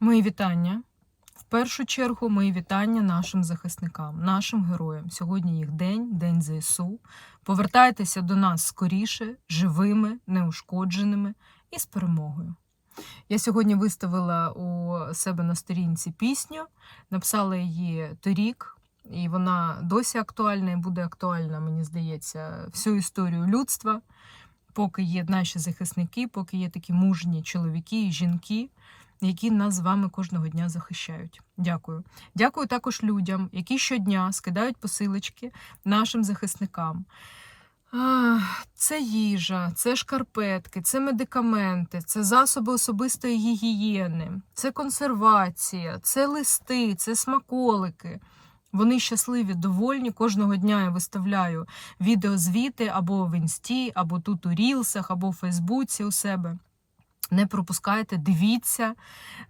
Мої вітання. В першу чергу, мої вітання нашим захисникам, нашим героям. Сьогодні їх день, день ЗСУ. Повертайтеся до нас скоріше, живими, неушкодженими і з перемогою. Я сьогодні виставила у себе на сторінці пісню, написала її торік, і вона досі актуальна і буде актуальна, мені здається, всю історію людства. Поки є наші захисники, поки є такі мужні чоловіки і жінки, які нас з вами кожного дня захищають. Дякую. Дякую також людям, які щодня скидають посилочки нашим захисникам. Це їжа, це шкарпетки, це медикаменти, це засоби особистої гігієни, це консервація, це листи, це смаколики. Вони щасливі, довольні. Кожного дня я виставляю відеозвіти або в інсті, або тут у Рілсах, або в Фейсбуці у себе. Не пропускайте, дивіться,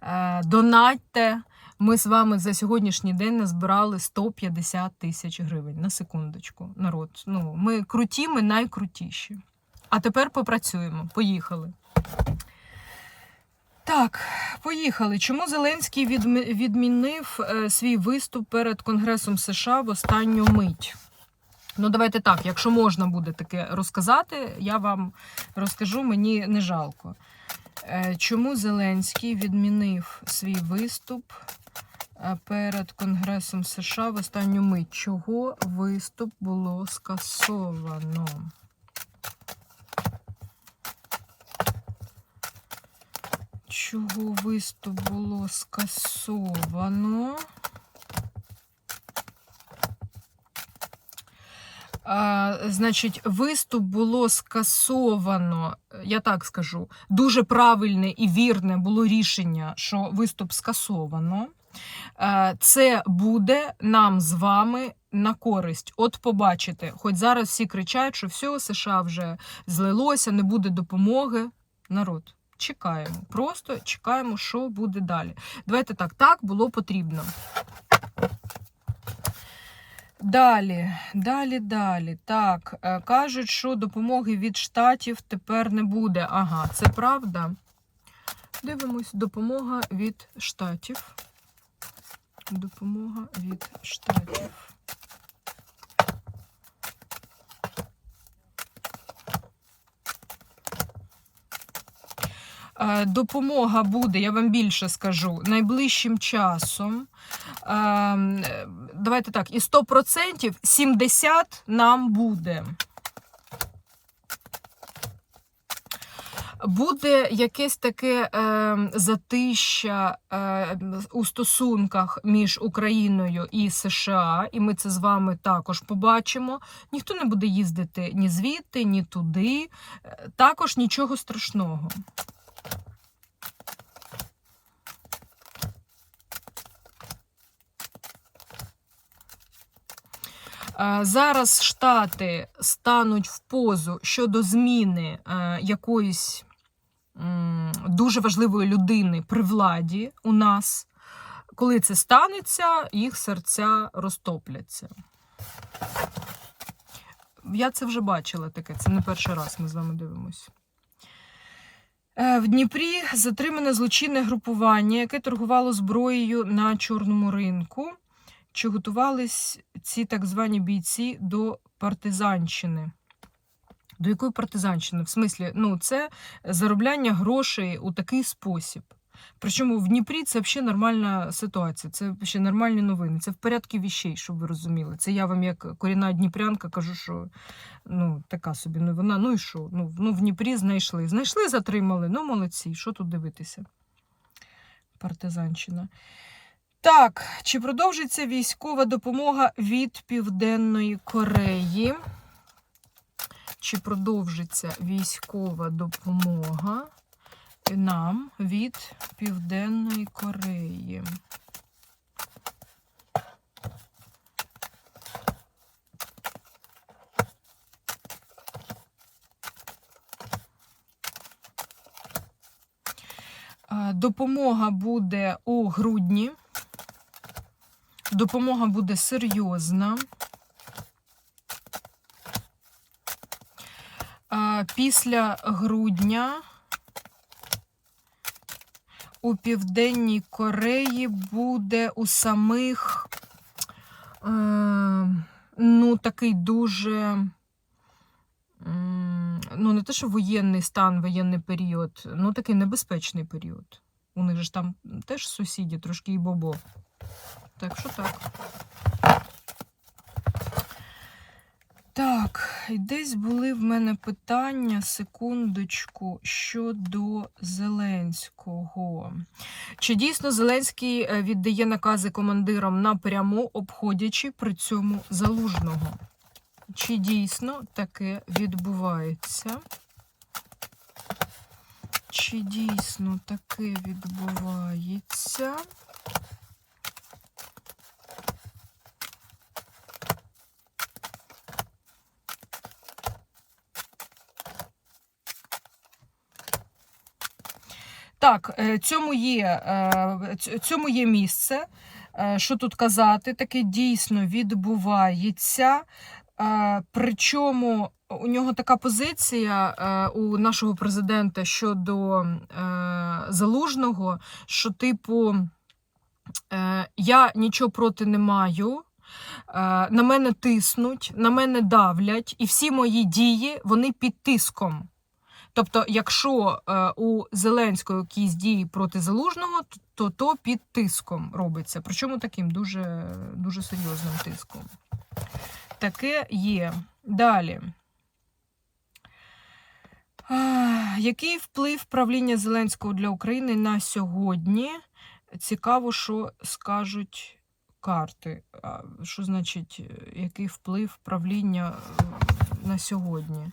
е, донатьте. Ми з вами за сьогоднішній день назбирали 150 тисяч гривень на секундочку. Народ. Ну, ми круті, ми найкрутіші. А тепер попрацюємо. Поїхали. Так, поїхали. Чому Зеленський відмі- відмінив е, свій виступ перед Конгресом США в останню мить? Ну, давайте так, якщо можна буде таке розказати, я вам розкажу, мені не жалко. Е, Чому Зеленський відмінив свій виступ е, перед Конгресом США в останню мить? Чого виступ було скасовано? Чого виступ було скасовано? Значить, виступ було скасовано, я так скажу, дуже правильне і вірне було рішення, що виступ скасовано. Це буде нам з вами на користь. От побачите, хоч зараз всі кричать, що все, США вже злилося, не буде допомоги. Народ, чекаємо. Просто чекаємо, що буде далі. Давайте так, так було потрібно. Далі, далі, далі. Так, е, кажуть, що допомоги від штатів тепер не буде. Ага, це правда. Дивимось, допомога від штатів. Допомога від штатів. Допомога буде, я вам більше скажу, найближчим часом. Ем, е, Давайте так, і 100% 70 нам буде. Буде якесь таке е, затища е, у стосунках між Україною і США, і ми це з вами також побачимо. Ніхто не буде їздити ні звідти, ні туди. Е, Також нічого страшного. Зараз Штати стануть в позу щодо зміни е, якоїсь дуже важливої людини при владі у нас. Коли це станеться, їх серця розтопляться. Я це вже бачила таке, це не перший раз ми з вами дивимося. Е, В Дніпрі затримане злочинне групування, яке торгувало зброєю на чорному ринку. Чи готувались ці так звані бійці до партизанщини? До якої партизанщини? В смислі, ну, це заробляння грошей у такий спосіб. Причому в Дніпрі це взагалі нормальна ситуація, це взагалі нормальні новини. Це в порядку віщей, щоб ви розуміли. Це я вам, як корінна дніпрянка, кажу, що ну, така собі новина. Ну і що? Ну, ну, в Дніпрі знайшли. Знайшли, затримали. Ну, молодці. Що тут дивитися? Партизанщина. Так, чи продовжиться військова допомога від Південної Кореї? Чи продовжиться військова допомога нам від Південної Кореї? Допомога буде у грудні. Допомога буде серйозна. Після грудня у Південній Кореї буде у самих е, ну, такий дуже. Ну, не те, що воєнний стан, воєнний період, ну такий небезпечний період. У них ж там теж сусіді, трошки і бобо. Так що так. Так, десь були в мене питання, секундочку, щодо Зеленського. Чи дійсно Зеленський е, віддає накази командирам напряму, обходячи при цьому залужного? Чи дійсно таке відбувається? Чи дійсно таке відбувається? Так, е, цьому є, е, цьому є місце. Е, Що тут казати? Таке дійсно відбувається. Причому у нього така позиція у нашого президента щодо залужного, що, типу, я нічого проти не маю. На мене тиснуть, на мене давлять, і всі мої дії вони під тиском. Тобто, якщо е, у Зеленського якісь дії проти залужного, то, то під тиском робиться. Причому таким дуже, дуже серйозним тиском. Таке є. Далі. Який вплив правління Зеленського для України на сьогодні? Цікаво, що скажуть карти. Що значить, е, який вплив правління е, на сьогодні?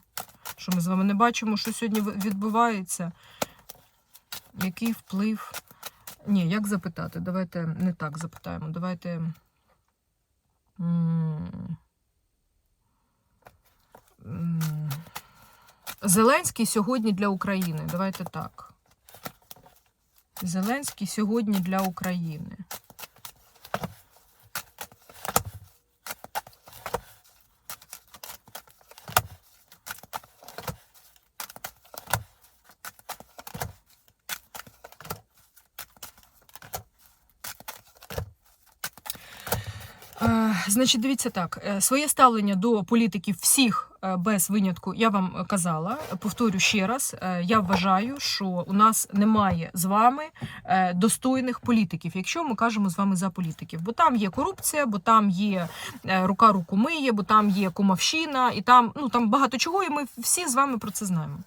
Що ми з вами не бачимо, що сьогодні відбувається? Який вплив? Ні, як запитати? Давайте не так запитаємо. Давайте. Зеленський сьогодні для України. Давайте так. Зеленський сьогодні для України. Е, Значить, дивіться так, е, своє ставлення до політиків всіх е, без винятку я вам казала. Повторю ще раз: е, я вважаю, що у нас немає з вами е, достойних політиків, якщо ми кажемо з вами за політиків. Бо там є корупція, бо там є е, рука руку миє, бо там є кумовщина, і там ну там багато чого, і ми всі з вами про це знаємо.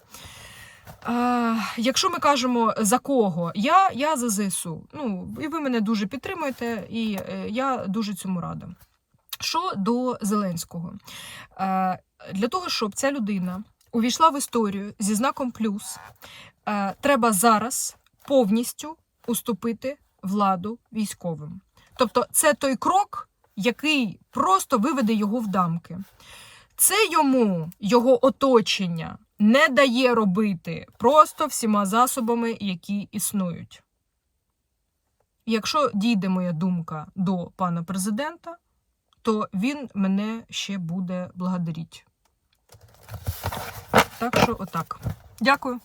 Е, якщо ми кажемо за кого, я, я за ЗСУ. Ну, і ви мене дуже підтримуєте, і е, я дуже цьому рада. Що до Зеленського? Е, для того, щоб ця людина увійшла в історію зі знаком плюс, е, треба зараз повністю уступити владу військовим. Тобто, це той крок, який просто виведе його в дамки. Це йому його оточення не дає робити просто всіма засобами, які існують. Якщо дійде моя думка до пана президента, то він мене ще буде благодаріть. Так що, отак. Дякую.